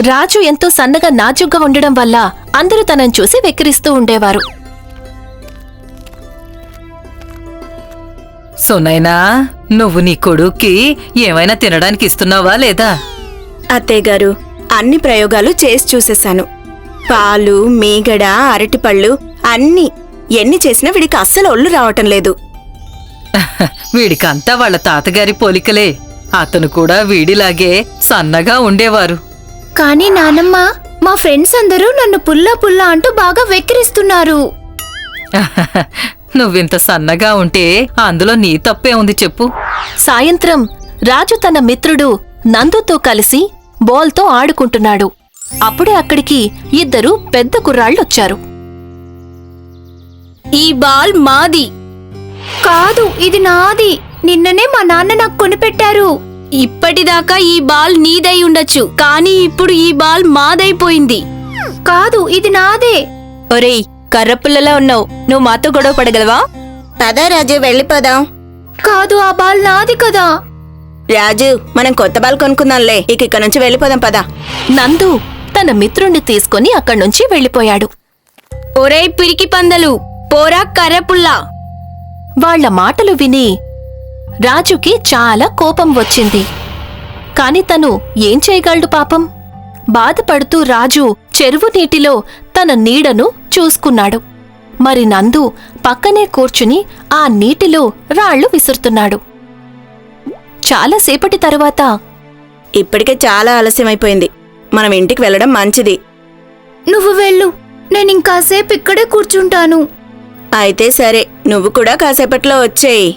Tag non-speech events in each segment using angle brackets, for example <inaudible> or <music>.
రాజు ఎంతో సన్నగా నాజుగ్గా ఉండడం వల్ల అందరూ తనని చూసి వెక్కిరిస్తూ ఉండేవారు. సునైనా నువ్వు నీ కొడుక్కి ఏమైనా తినడానికి ఇస్తున్నావా లేదా? అత్తయ్య గారు అన్ని ప్రయోగాలు చేసి చూసేశాను. పాలు మీగడ అరటిపళ్ళు అన్ని ఎన్ని చేసినా వీడికి అస్సలు ఒళ్ళు రావటం లేదు. <laughs> వీడికంతా వాళ్ళ తాతగారి పోలికలే. అతను కూడా వీడిలాగే సన్నగా ఉండేవారు. కానీ నానమ్మ మా ఫ్రెండ్స్ అందరూ నన్ను పుల్లా పుల్లా అంటూ బాగా వెక్కిరిస్తున్నారు. <laughs> నువ్వింత సన్నగా ఉంటే అందులో నీ తప్పే ఉంది చెప్పు. సాయంత్రం రాజు తన మిత్రుడు నందుతో కలిసి బాల్తో ఆడుకుంటున్నాడు. అప్పుడే అక్కడికి ఇద్దరు పెద్ద కుర్రాళ్ళొచ్చారు. ఈ బాల్ మాది. కాదు ఇది నాది. నిన్ననే మా నాన్న నాకు కొనిపెట్టారు. ఇప్పటిదాకా ఈ బాల్ నీదై ఉండొచ్చు కానీ ఇప్పుడు ఈ బాల్ మాదైపోయింది. కాదు ఇది నాదే. ఒరేయ్ కర్రపుల్లలా ఉన్నావు. నువ్వు మాతో గొడవ పడగలవా? పదా రాజు వెళ్ళిపోదాం. కాదు ఆ బాల్ నాది కదా. రాజు మనం కొత్త బాల్ కొనుక్కుందాంలే. ఇక ఇక్కడ నుంచి వెళ్ళిపోదాం పదా. నందు తన మిత్రుణ్ణి తీసుకుని అక్కడ్నుంచి వెళ్ళిపోయాడు. ఒరేయ్ పిరికి పందలు. పోరా కర్రపుల్లా. వాళ్ళ మాటలు విని రాజుకి చాలా కోపం వచ్చింది. కాని తను ఏం చేయగలడు పాపం? బాధపడుతూ రాజు చెరువు నీటిలో తన నీడను చూసుకున్నాడు. మరి నందు పక్కనే కూర్చుని ఆ నీటిలో రాళ్ళు విసురుతున్నాడు. చాలాసేపటి తరువాత ఇప్పటికే చాలా ఆలస్యమైపోయింది. మనం ఇంటికి వెళ్ళడం మంచిది. నువ్వు వెళ్ళు. నేను ఇంకాసేపు ఇక్కడే కూర్చుంటాను. అయితే సరే నువ్వు కూడా కాసేపట్లో వచ్చేయి.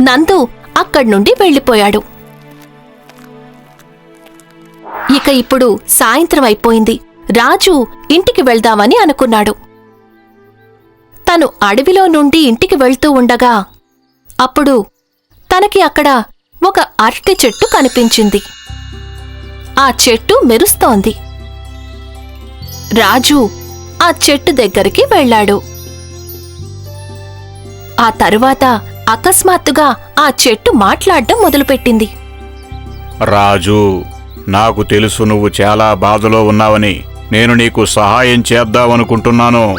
నందు అక్కడ్నుండి వెళ్ళిపోయాడు. ఇక ఇప్పుడు సాయంత్రం అయిపోయింది. రాజు ఇంటికి వెళ్దామని అనుకున్నాడు. తను అడవిలో నుండి ఇంటికి వెళ్తూ ఉండగా అప్పుడు తనకి అక్కడ ఒక అరటి చెట్టు కనిపించింది. ఆ చెట్టు మెరుస్తోంది. రాజు ఆ చెట్టు దగ్గరికి వెళ్ళాడు. ఆ తరువాత అకస్మాత్తుగా ఆ చెట్టు మాట్లాడడం మొదలుపెట్టింది. రాజు నాకు తెలుసు నువ్వు చాలా బాధలో ఉన్నావని. నేను నీకు సహాయం చేద్దామనుకుంటున్నాను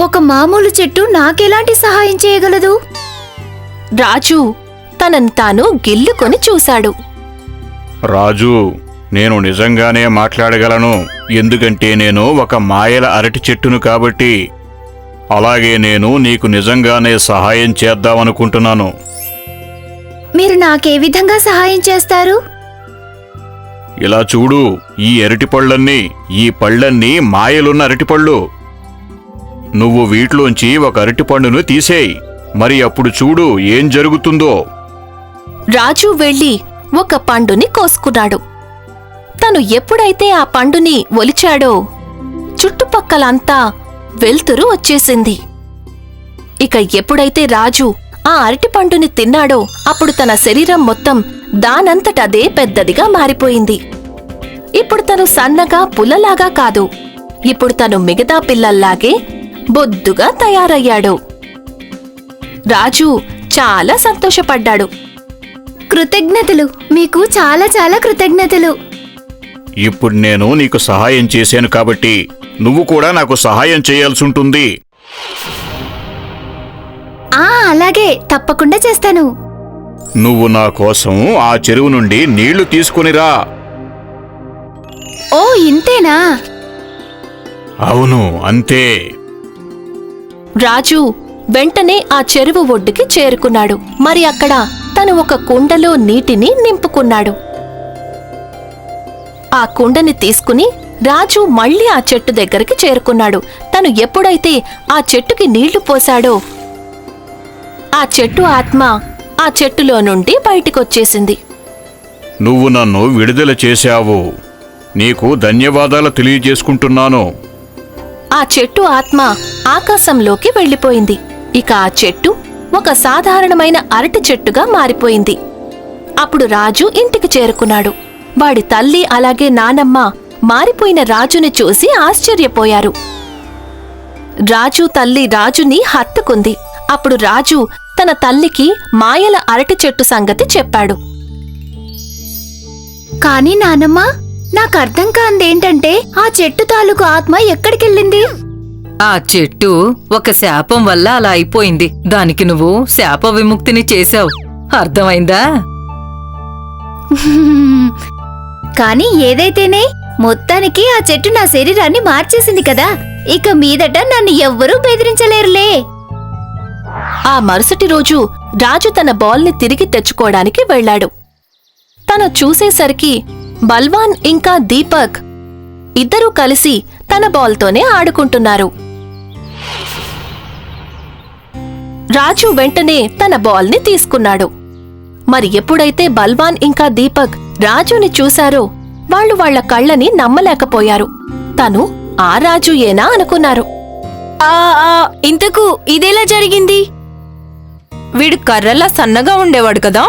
ఒక మామూలు చెట్టు నాకెలాంటి సహాయం చేయగలదు? రాజు తనని తాను గిల్లుకొని చూశాడు. రాజు నేను నిజంగానే మాట్లాడగలను. ఎందుకంటే నేను ఒక మాయల అరటి చెట్టును కాబట్టి అలాగే నేను నీకు నిజంగానే సహాయం చేద్దామనుకుంటున్నాను. మీరు నాకే విధంగా సహాయం చేస్తారు? ఇలా చూడు ఈ అరటి పళ్ళన్నీ ఈ పళ్ళన్నీ మాయలున్న అరటిపళ్ళు. నువ్వు వీటిలోంచి ఒక అరటి పండును తీసేయి మరి అప్పుడు చూడు ఏం జరుగుతుందో. రాజు వెళ్ళి ఒక పండుని కోసుకున్నాడు. తను ఎప్పుడైతే ఆ పండుని ఒలిచాడో చుట్టుపక్కలంతా వెలుతురు వచ్చేసింది. ఇక ఎప్పుడైతే రాజు ఆ అరటి పండుని తిన్నాడో అప్పుడు తన శరీరం మొత్తం దానంతటదే పెద్దదిగా మారిపోయింది. ఇప్పుడు తను సన్నగా పుల్లలాగా కాదు. ఇప్పుడు తను మిగతా పిల్లల్లాగే బొద్దుగా తయారయ్యాడు. రాజు చాలా సంతోషపడ్డాడు. కృతజ్ఞతలు. మీకు చాలా చాలా కృతజ్ఞతలు. ఇప్పుడు నేను నీకు సహాయం చేశాను కాబట్టి నువ్వు కూడా నాకు సహాయం చేయాల్సి ఉంటుంది. ఆ అలాగే. తప్పకుండా చేస్తాను. నువ్వు నా కోసం ఆ చెరువు నుండి నీళ్ళు తీసుకునిరా ఓ ఇంతేనా? అవును అంతే. రాజు వెంటనే ఆ చెరువు ఒడ్డుకి చేరుకున్నాడు. మరి అక్కడ తను ఒక కుండలో నీటిని నింపుకున్నాడు. ఆ కుండని తీసుకుని రాజు మళ్ళీ ఆ చెట్టు దగ్గరికి చేరుకున్నాడు. తను ఎప్పుడైతే ఆ చెట్టుకి నీళ్ళు పోశాడో ఆ చెట్టు ఆత్మ ఆ చెట్టులో నుండి బయటికొచ్చేసింది. నువ్వు నన్ను విడుదల చేశావు. నీకు ధన్యవాదాలు తెలియజేసుకుంటున్నాను. ఆ చెట్టు ఆత్మ ఆకాశంలోకి వెళ్ళిపోయింది. ఇక ఆ చెట్టు ఒక సాధారణమైన అరటి చెట్టుగా మారిపోయింది. అప్పుడు రాజు ఇంటికి చేరుకున్నాడు. వాడి తల్లి అలాగే నానమ్మ మారిపోయిన రాజుని చూసి ఆశ్చర్యపోయారు. రాజు తల్లి రాజుని హత్తుకుంది. అప్పుడు రాజు తన తల్లికి మాయల అరటి చెట్టు సంగతి చెప్పాడు. కానీ నానమ్మ నాకు అర్థం కాందేంటంటే ఆ చెట్టు తాలూకు ఆత్మ ఎక్కడికెళ్ళింది? ఆ చెట్టు ఒక శాపం వల్ల అలా అయిపోయింది. దానికి నువ్వు శాప విముక్తిని చేశావు. అర్థమైందా? కానీ ఏదైతేనే మొత్తానికి ఆ చెట్టు నా శరీరాన్ని మార్చేసింది కదా. ఇక మీదట నన్ను ఎవ్వరూ బెదిరించలేరులే. ఆ మరుసటి రోజు రాజు తన బాల్ని తిరిగి తెచ్చుకోవడానికి వెళ్ళాడు. తను చూసేసరికి బల్వాన్ ఇంకా దీపక్ ఇద్దరూ కలిసి తన బాల్తోనే ఆడుకుంటున్నారు. రాజు వెంటనే తన బాల్ని తీసుకున్నాడు. మరి ఎప్పుడైతే బల్వాన్ ఇంకా దీపక్ రాజుని చూశారో వాళ్ళు వాళ్ళ కళ్ళని నమ్మలేకపోయారు. తను ఆ రాజుయేనా అనుకున్నారు. ఆ ఆ, ఇంతకు ఇదెలా జరిగింది? వీడు కర్రలా సన్నగా ఉండేవాడు కదా.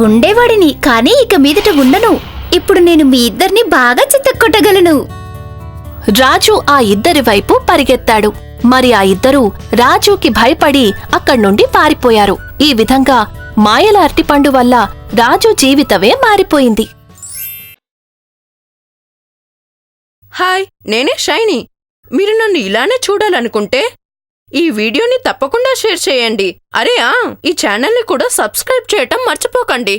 ఉండేవాడిని కానీ ఇక మీదట ఉండను. ఇప్పుడు నేను మీ ఇద్దరిని బాగా చిత్తకొట్టగలను రాజు ఆ ఇద్దరి వైపు పరిగెత్తాడు. మరి ఆ ఇద్దరూ రాజుకి భయపడి అక్కడ్నుండి పారిపోయారు. ఈ విధంగా మాయల అరటిపండు వల్ల రాజు జీవితమే మారిపోయింది. హాయ్ నేనే షైనీ. మీరు నన్ను ఇలానే చూడాలనుకుంటే ఈ వీడియోని తప్పకుండా షేర్ చేయండి. అరే ఆ ఈ ఛానల్ని కూడా సబ్స్క్రైబ్ చేయటం మర్చిపోకండి.